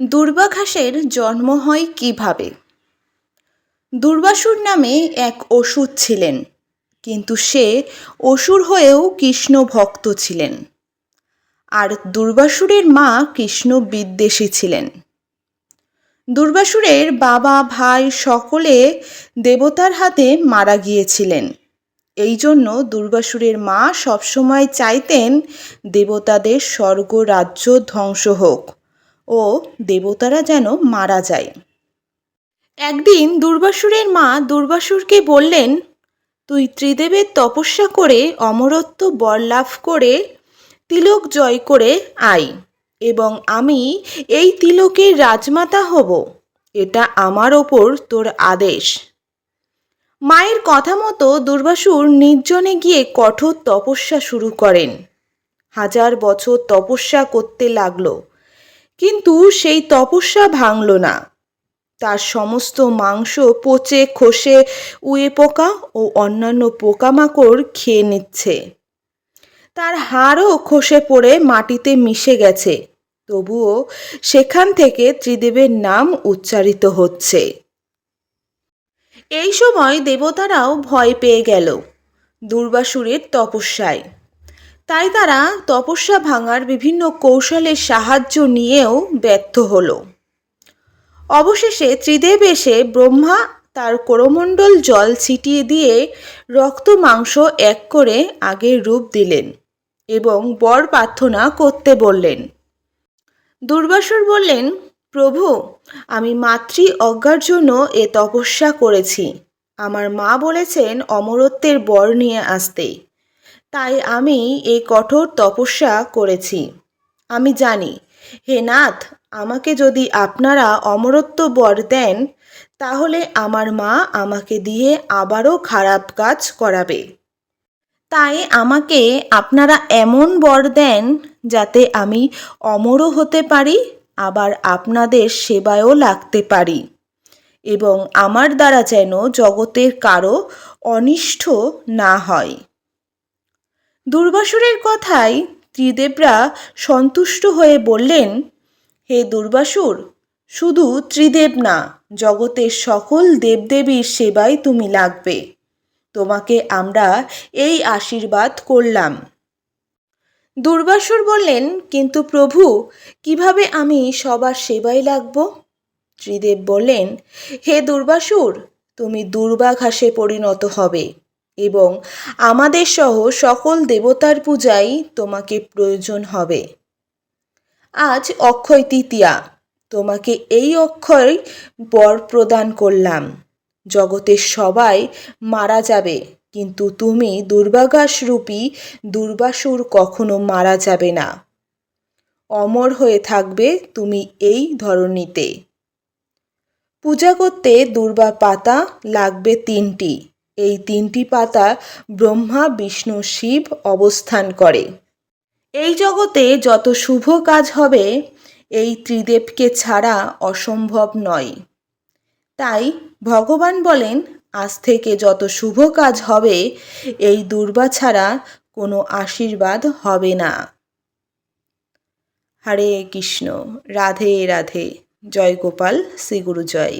দুর্বাঘাসের জন্ম হয় কীভাবে? দুর্বাসুর নামে এক অসুর ছিলেন, কিন্তু সে অসুর হয়েও কৃষ্ণ ভক্ত ছিলেন। আর দুর্বাসুরের মা কৃষ্ণ বিদ্বেষী ছিলেন। দুর্বাসুরের বাবা, ভাই সকলে দেবতার হাতে মারা গিয়েছিলেন। এই জন্য দুর্বাসুরের মা সবসময় চাইতেন দেবতাদের স্বর্গ রাজ্য ধ্বংস হোক। ও দেবতারা যেন মারা যায়। একদিন দুর্বাসুরের মা দুর্বাসুরকে বললেন, তুই ত্রিদেবের তপস্যা করে অমরত্ব বর লাভ করে তিলক জয় করে আই এবং আমি এই তিলকের রাজমাতা হব। এটা আমার ওপর তোর আদেশ। মায়ের কথা মতো দুর্বাসুর নির্জনে গিয়ে কঠোর তপস্যা শুরু করেন। হাজার বছর তপস্যা করতে লাগল। কিন্তু সেই তপস্যা ভাঙল না। তার সমস্ত মাংস, পচে, খসে, উয়ে পোকা ও অন্যান্য পোকামাকড় খেয়ে নিচ্ছে। তার হাড়ও খসে পড়ে, মাটিতে মিশে গেছে। তবুও সেখান থেকে ত্রিদেবের নাম উচ্চারিত হচ্ছে। এই সময় দেবতারাও ভয় পেয়ে গেল দুর্বাসুরের তপস্যায়। তাই তারা তপস্যা ভাঙার বিভিন্ন কৌশলের সাহায্য নিয়েও ব্যর্থ হলো। অবশেষে ত্রিদেব এসে ব্রহ্মা তার করমণ্ডল জল ছিটিয়ে দিয়ে রক্ত মাংস এক করে আগের রূপ দিলেন এবং বর প্রার্থনা করতে বললেন। দুর্বাসুর বললেন, প্রভু, আমি মাতৃ অজ্ঞার জন্য এ তপস্যা করেছি। আমার মা বলেছেন অমরত্বের বর নিয়ে আসতে। তাই আমি এই কঠোর তপস্যা করেছি। আমি জানি, হে নাথ, আমাকে যদি আপনারা অমরত্ব বর দেন, তাহলে আমার মা আমাকে দিয়ে আবারও খারাপ কাজ করাবে। তাই আমাকে আপনারা এমন বর দেন, যাতে আমি অমরও হতে পারি, আবার আপনাদের সেবায়ও লাগতে পারি। এবং আমার দ্বারা যেন জগতের কারও অনিষ্ট না হয়। দুর্বাসুরের কথায় ত্রিদেবরা সন্তুষ্ট হয়ে বললেন, হে দুর্বাসুর, শুধু ত্রিদেব না, জগতের সকল দেবদেবীর সেবায় তুমি লাগবে। তোমাকে আমরা এই আশীর্বাদ করলাম। দুর্বাসুর বললেন, কিন্তু প্রভু, কীভাবে আমি সবার সেবায় লাগব? ত্রিদেব বললেন, হে দুর্বাসুর, তুমি দুর্বাঘাসে পরিণত হবে। এবং আমাদের সহ সকল দেবতার পূজাই তোমাকে প্রয়োজন হবে। আজ অক্ষয় তৃতীয়া, তোমাকে এই অক্ষয় বর প্রদান করলাম। জগতের সবাই মারা যাবে, কিন্তু তুমি দুর্বাঘাসরূপী দুর্বাসুর কখনো মারা যাবে না। অমর হয়ে থাকবে তুমি এই ধরনীতে পূজা করতে দুর্বা পাতা লাগবে তিনটি। এই তিনটি পাতা ব্রহ্মা, বিষ্ণু, শিব অবস্থান করে। এই জগতে যত শুভ কাজ হবে, এই ত্রিদেবকে ছাড়া অসম্ভব নয়। তাই ভগবান বলেন, আজ থেকে যত শুভ কাজ হবে, এই দুর্বা ছাড়া কোনো আশীর্বাদ হবে না। হরে কৃষ্ণ, রাধে রাধে, জয় গোপাল শ্রী গুরু জয়।